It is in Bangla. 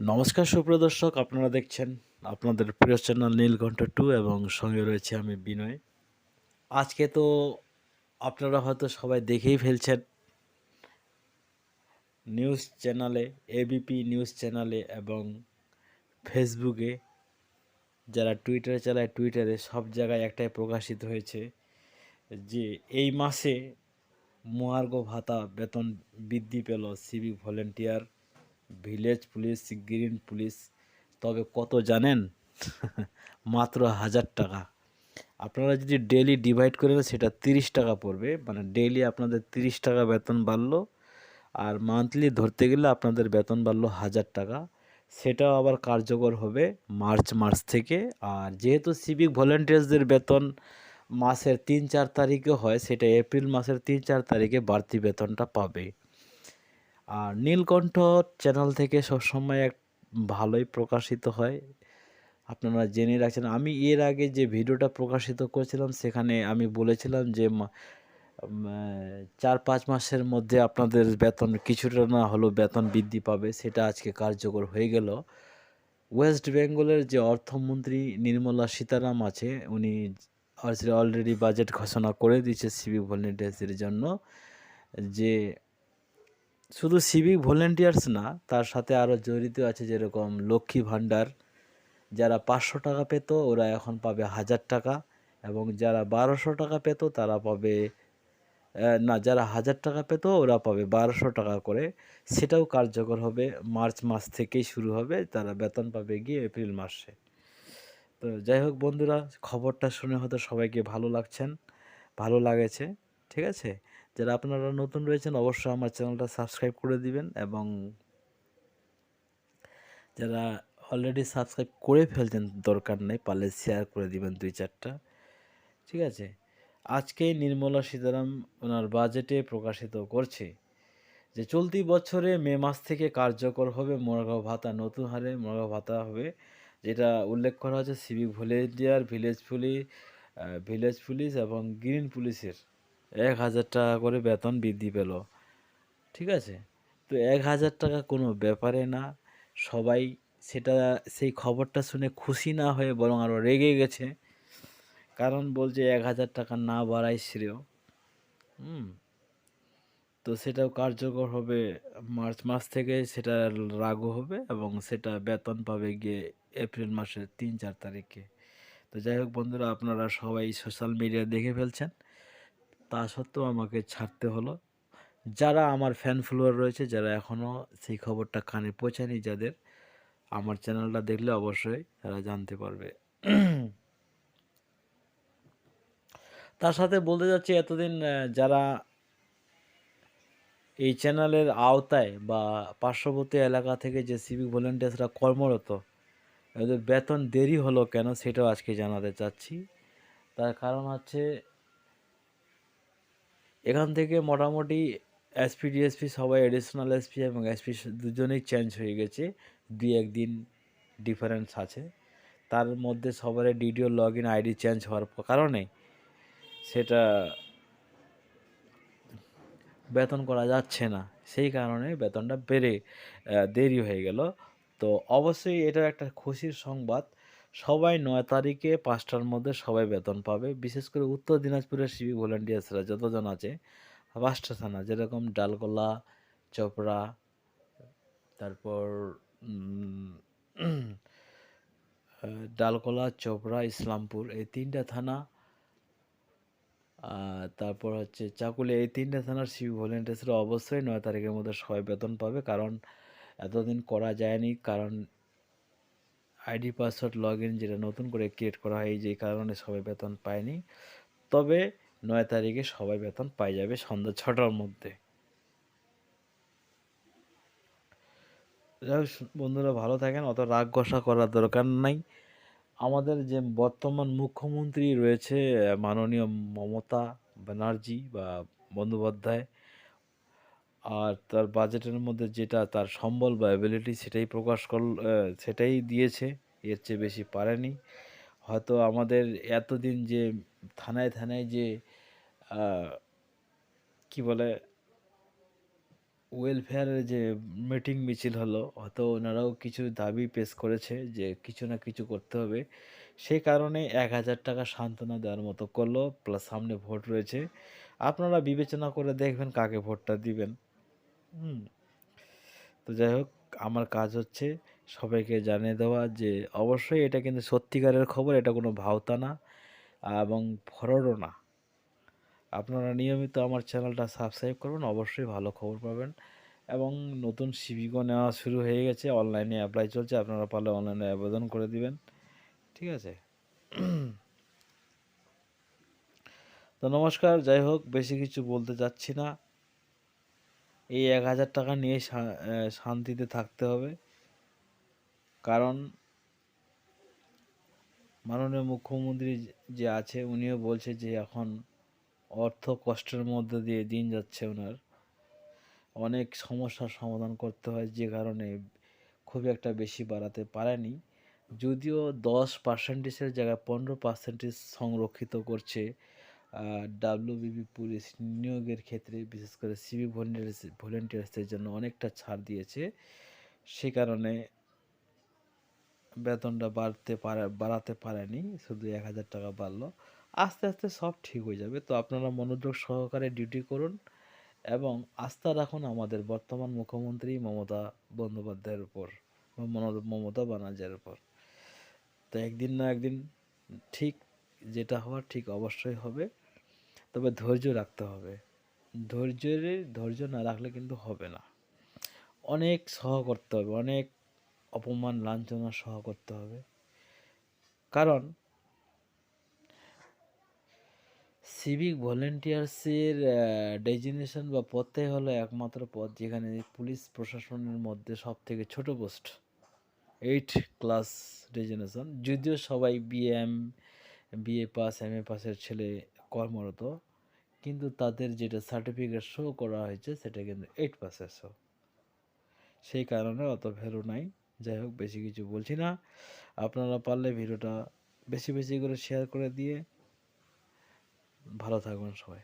নমস্কার সুপ্রদর্শক আপনারা দেখছেন আপনাদের প্রিয় চ্যানেল নীলকণ্ঠ টু এবং সঙ্গে রয়েছে আমি বিনয়। আজকে তো আপনারা হয়তো সবাই দেখেই ফেলছেন নিউজ চ্যানেলে এবিপি নিউজ চ্যানেলে এবং ফেসবুকে যারা টুইটারে চালায় টুইটারে সব জায়গায় একটাই প্রকাশিত হয়েছে যে এই মাসে মহার্ঘ ভাতা বেতন বৃদ্ধি পেল civic volunteer village police green police, তবে কত জানেন? মাত্র হাজার টাকা। আপনারা যদি ডেলি ডিভাইড করেন সেটা তিরিশ টাকা পড়বে। মানে ডেইলি আপনাদের তিরিশ টাকা বেতন বাড়লো, আর মান্থলি ধরতে গেলে আপনাদের বেতন বাড়লো হাজার টাকা। সেটাও আবার কার্যকর হবে মার্চ মাস থেকে। আর যেহেতু সিভিক ভলেন্টিয়ার্সদের বেতন মাসের তিন, চার তারিখে হয়, সেটা এপ্রিল মাসের তিন, চার তারিখে বাড়তি বেতনটা পাবে। আর নীলকণ্ঠ চ্যানেল থেকে সবসময় এক ভালোই প্রকাশিত হয়। আপনারা জেনে রাখছেন, আমি এর আগে যে ভিডিওটা প্রকাশিত করেছিলাম, সেখানে আমি বলেছিলাম যে চার পাঁচ মাসের মধ্যে আপনাদের বেতন কিছুটা না হলেও বেতন বৃদ্ধি পাবে, সেটা আজকে কার্যকর হয়ে গেল। ওয়েস্ট বেঙ্গলের যে অর্থমন্ত্রী নির্মলা সীতারাম আছে, উনি অলরেডি বাজেট ঘোষণা করে দিয়েছে সিভিক ভলেন্টিয়ার্সের জন্য যে শুধু সিভিক ভলেন্টিয়ার্স না, তার সাথে আরও জড়িত আছে যেরকম লক্ষ্মী ভাণ্ডার। যারা পাঁচশো টাকা পেত, ওরা এখন পাবে হাজার টাকা। এবং যারা বারোশো টাকা পেত, তারা পাবে না, যারা হাজার টাকা পেত, ওরা পাবে বারোশো টাকা করে। সেটাও কার্যকর হবে। মার্চ মাস থেকেই শুরু হবে। তারা বেতন পাবে গিয়ে এপ্রিল মাসে। তো যাই হোক বন্ধুরা, খবরটা শুনে হয়তো সবাইকে ভালো লাগছেন, ভালো লাগেছে, ঠিক আছে? যারা আপনারা নতুন রয়েছেন, অবশ্যই আমার চ্যানেলটা সাবস্ক্রাইব করে দিবেন এবং যারা অলরেডি সাবস্ক্রাইব করে ফেলছেন, দরকার নেই, পারলে শেয়ার করে দিবেন দুই চারটা। ঠিক আছে? আজকে নির্মলা সীতারাম ওনার বাজেটে প্রকাশিত করছে যে, চলতি বছরে মে মাস থেকে কার্যকর হবে মোরগাঁও ভাতা, নতুন হারে মোরগাঁও ভাতা হবে, যেটা উল্লেখ করা হয়েছে civic volunteer, village police village police এবং গ্রিন পুলিশের। এক হাজার টাকা করে বেতন বৃদ্ধি পেল। ঠিক আছে? তো এক হাজার টাকা কোনো ব্যাপারে না, সবাই সেটা, সেই খবরটা শুনে খুশি না হয়ে বরং আরও রেগে গেছে। কারণ বলছে এক হাজার টাকা না বাড়াই শ্রেয়। হুম। তো সেটাও কার্যকর হবে, মার্চ মাস থেকে সেটা লাগু হবে এবং সেটা বেতন পাবে গিয়ে এপ্রিল মাসের তিন চার তারিখে। তো যাই হোক বন্ধুরা, আপনারা সবাই সোশ্যাল মিডিয়া দেখে ফেলছেন। তা সত্ত্বেও আমাকে ছাড়তে হলো। যারা আমার ফ্যান ফলোয়ার রয়েছে, যারা এখনও সেই খবরটা কানে পৌঁছায়নি, যাদের আমার চ্যানেলটা দেখলে অবশ্যই তারা জানতে পারবে। তার সাথে বলতে যাচ্ছি এতদিন যারা এই চ্যানেলের আওতায় বা পার্শ্ববর্তী এলাকা থেকে যে সিভিক ভলেন্টিয়ার্সরা কর্মরত, এদের বেতন দেরি হলো কেন সেটাও আজকে জানাতে চাচ্ছি। তার কারণ হচ্ছে এখান থেকে মোটামুটি এসপি ডিএসপি সবাই এডিশনাল এসপি এবং এসপি দুজনেই চেঞ্জ হয়ে গেছে। দুই একদিন ডিফারেন্স আছে। তার মধ্যে সবারই DDO log in ID change হওয়ার কারণে সেটা বেতন করা যাচ্ছে না। সেই কারণে বেতনটা বেড়ে দেরি হয়ে গেল। তো অবশ্যই এটা একটা খুশির সংবাদ। সবাই নয় তারিখে পাঁচটার মধ্যে সবাই বেতন পাবে। বিশেষ করে উত্তর দিনাজপুরের সিভিক ভলেন্টিয়ার্সরা যতজন আছে, পাঁচটা থানা, যেরকম ডালগোলা, চোপড়া, তারপর ডালকোলা চোপড়া, ইসলামপুর, এই তিনটা থানা। তারপর হচ্ছে চাকুলে এই তিনটা থানার সিভিক ভলেন্টিয়ার্সরা অবশ্যই নয় তারিখের মধ্যে সবাই বেতন পাবে। কারণ এতদিন করা যায়নি, কারণ আইডি পাসওয়ার্ড লগ ইন যেটা নতুন করে ক্রিয়েট করা হয় যে কারণে সবাই বেতন পায়নি। তবে নয় তারিখে সবাই বেতন পাই যাবে সন্ধ্যা ছটার মধ্যে। যাই বন্ধুরা ভালো থাকেন, অত রাগ ঘষা করার দরকার নাই। আমাদের যে বর্তমান মুখ্যমন্ত্রী রয়েছে মাননীয় মমতা ব্যানার্জি বা বন্দ্যোপাধ্যায় আর তার বাজেটের মধ্যে যেটা তার সম্বল বা অ্যাবিলিটি সেটাই প্রকাশ কর সেটাই দিয়েছে। এর চেয়ে বেশি পারেনি। হয়তো আমাদের এতদিন যে থানায় থানায় যে কি বলে ওয়েলফেয়ারের যে মিটিং মিছিল হলো, হয়তো ওনারাও কিছু দাবি পেশ করেছে যে কিছু না কিছু করতে হবে। সেই কারণে এক হাজার টাকা সান্ত্বনা দেওয়ার মতো করল প্লাস সামনে ভোট রয়েছে। আপনারা বিবেচনা করে দেখবেন কাকে ভোটটা দিবেন। হুম। তো যাই হোক, আমার কাজ হচ্ছে সবাইকে জানিয়ে দেওয়া যে অবশ্যই এটা কিন্তু সত্যিকারের খবর, এটা কোনো ভাওতা না এবং ফরডও না। আপনারা নিয়মিত আমার চ্যানেলটা সাবস্ক্রাইব করবেন, অবশ্যই ভালো খবর পাবেন এবং নতুন সিভিকও নেওয়া শুরু হয়ে গেছে, অনলাইনে অ্যাপ্লাই চলছে, আপনারা পারলে অনলাইনে আবেদন করে দিবেন। ঠিক আছে? তো নমস্কার, যাই হোক, বেশি কিছু বলতে চাচ্ছি না। এই এক হাজার টাকা নিয়ে শান্তিতে থাকতে হবে। কারণ মাননীয় মুখ্যমন্ত্রী যে আছে, উনিও বলছে যে এখন অর্থ কষ্টের মধ্যে দিয়ে দিন যাচ্ছে ওনার। অনেক সমস্যার সমাধান করতে হয়, যে কারণে খুব একটা বেশি বাড়াতে পারেনি। যদিও দশ পার্সেন্টেজের জায়গায় পনেরো পার্সেন্টেজ সংরক্ষিত করছে ডাব্লিউবিবি পুলিশ নিয়োগের ক্ষেত্রে, বিশেষ করে সিভি ভলেন্টিয়ার্স ভলেন্টিয়ার্সদের জন্য অনেকটা ছাড় দিয়েছে। সে কারণে বেতনটা বাড়তে পারে, বাড়াতে পারেনি, শুধু এক হাজার টাকা বাড়লো। আস্তে আস্তে সব ঠিক হয়ে যাবে। তো আপনারা মনোযোগ সহকারে ডিউটি করুন এবং আস্থা রাখুন আমাদের বর্তমান মুখ্যমন্ত্রী মমতা বন্দ্যোপাধ্যায়ের উপর মমতা ব্যানার্জির উপর। তো একদিন না একদিন ঠিক যেটা হওয়ার ঠিক অবশ্যই হবে। তবে ধৈর্য রাখতে হবে। ধৈর্যের ধৈর্য না রাখলে কিন্তু হবে না। অনেক সহ করতে হবে, অনেক অপমান, লাঞ্ছনা সহ করতে হবে। কারণ সিভিক ভলেন্টিয়ার্সের ডেজিনেশন বা পদটাই হলো একমাত্র পদ যেখানে পুলিশ প্রশাসনের মধ্যে সব থেকে ছোট পোস্ট। এইট ক্লাস ডেজিনেশন যদিও সবাই BM BA pass M A পাসের ছেলে কর্মরত, কিন্তু তাদের যেটা সার্টিফিকেট শো করা হয়েছে সেটা কিন্তু এইট পাসের শো সেই কারণে অত ভ্যালু নাই। যাই হোক, বেশি কিছু বলছি না। আপনারা পারলে ভিডিওটা বেশি বেশি করে শেয়ার করে দিয়ে ভালো থাকবেন সবাই।